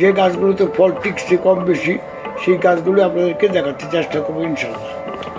যে গাছগুলোতে ফল টিকছে কম বেশি, সেই গাছগুলো আপনাদেরকে দেখাতে চেষ্টা করব ইনশাল্লাহ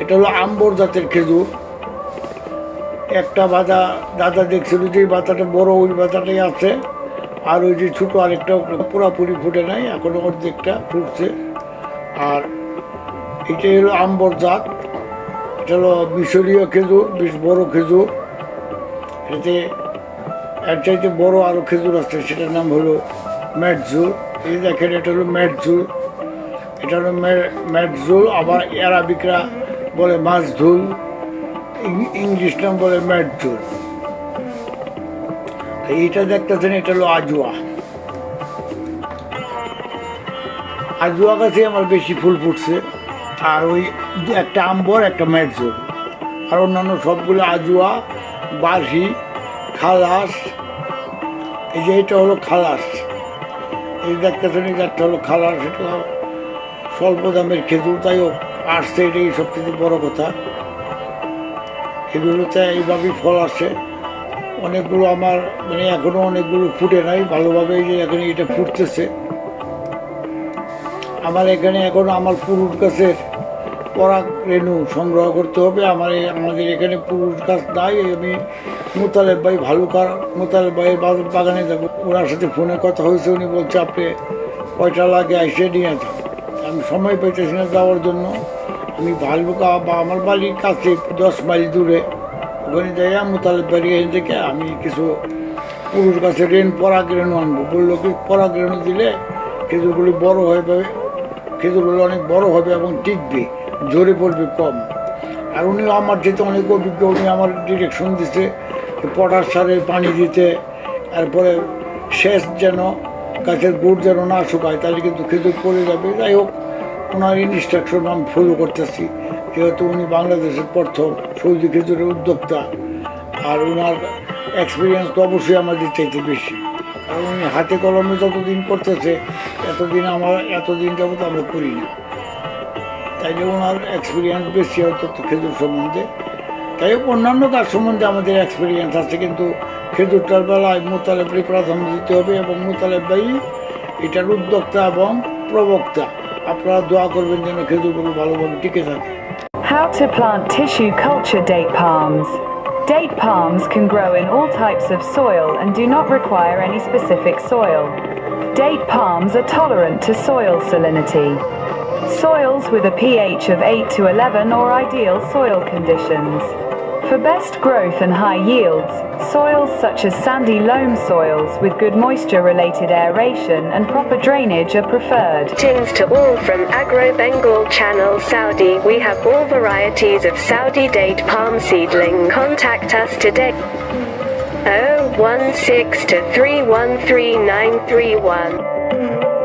এটা হলো আম্বর জাতের খেজুর। একটা বাদা দাদা দেখছিল যে বাতাটা বড়, ওই বাতাটাই আছে। আর ওই যে ছোটো আরেকটা পুরাপুরি ফুটে নাই, এখনও অর্ধেকটা ফুটছে। আর এটাই হলো আম্বর জাত। এটা হলো মিশরীয় খেজুর, বেশ বড় খেজুর। এটাতে এর চাইতে বড় আরও খেজুর আছে, সেটার নাম হলো ম্যাটজুল এই দেখেন এটা হলো ম্যাটজুল এটা হলো ম্যা- ম্যাটজুল আবার অ্যারাবিকরা বলে মাছঝুল ইং- ইংলিশ নাম বলে ম্যাটজুল তো এইটা দেখতেছেন, এটা হলো আজুয়া। আজুয়া গাছে আমার বেশি ফুল ফুটছে, আর ওই একটা আম্বর, একটা ম্যাটজুল আর অন্যান্য সবগুলো আজুয়া, বাঁশি, খালাস, এই যে এটা হলো খালাস। এই দেখতেছেন একটা হলো খালাস এটা স্বল্প দামের খেজুর, তাই হোক আসছে, এটাই সবচেয়ে বড় কথা। এগুলোতে এইভাবেই ফল আসে। অনেকগুলো আমার মানে এখনও অনেকগুলো ফুটে নাই, ভালোভাবে যে এখানে এটা ফুটতেছে। আমার এখানে এখন আমার পুরুষ গাছের পরাগ রেণু সংগ্রহ করতে হবে। আমার আমাদের এখানে পুরুষ গাছ নাই, আমি মোতালেব ভাই ভালুকার, মোতালেব ভাইয়ের বা- বাগানে যাব। ওনার সাথে ফোনে কথা হয়েছে, উনি বলছে, আপনি কয়টা লাগে এসে নিয়ে যান। আমি সময় পাইতেছি না যাওয়ার জন্য। আমি ভালুকা বা আমার বাড়ির কাছে দশ মাইল দূরে, ওখানে যাই মোতালেব বাড়ি এখান থেকে আমি কিছু পুরুষ গাছের রেন পরাগ রেণু আনব। বলল, কি পরাগ রেণু দিলে খেজুরগুলি বড় হবে, খেজুরগুলো অনেক বড় হবে এবং টিকবে, ঝরে পড়বে কম। আর উনি আমার যেতে অনেক অভিজ্ঞ, উনি আমার ডিরেকশন দিতে পটাশ সারে পানি দিতে, তারপরে শেষ যেন, গাছের গুড় যেন না শুকায়, তাহলে কিন্তু খেজুর পড়ে যাবে। যাই হোক, ওনার ইনস্ট্রাকশন আমি ফলো করতেছি। যেহেতু উনি বাংলাদেশের প্রথম সৌদি খেজুরের উদ্যোক্তা, আর ওনার এক্সপিরিয়েন্স তো অবশ্যই আমাদের চাইতে বেশি। কারণ উনি হাতে কলমে যতদিন করতেছে, এতদিন আমার, এতদিন যাবত আমরা করি না তাইলে ওনার এক্সপিরিয়েন্স বেশি হয়তো খেজুর সম্বন্ধে। তাই হোক অন্যান্য কাজ সম্বন্ধে আমাদের এক্সপিরিয়েন্স আছে কিন্তু খেজুরটার বেলায় মোতালেবকে প্রাধান্য দিতে হবে এবং মোতালেব ভাই এটার উদ্যোক্তা এবং প্রবক্তা আপনারা দোয়া করবেন যেন খেজুরগুলো ভালোভাবে টিকে থাকে How to plant tissue culture date palms. Date palms can grow in all types of soil and do not require any specific soil. Date palms are tolerant to soil salinity. Soils with a pH of 8 to 11 are ideal soil conditions. For best growth and high yields, soils such as sandy loam soils with good moisture related aeration and proper drainage are preferred. Greetings to all from Agro Bengal Channel Saudi. We have all varieties of Saudi date palm seedling. Contact us today. 016 to 313931.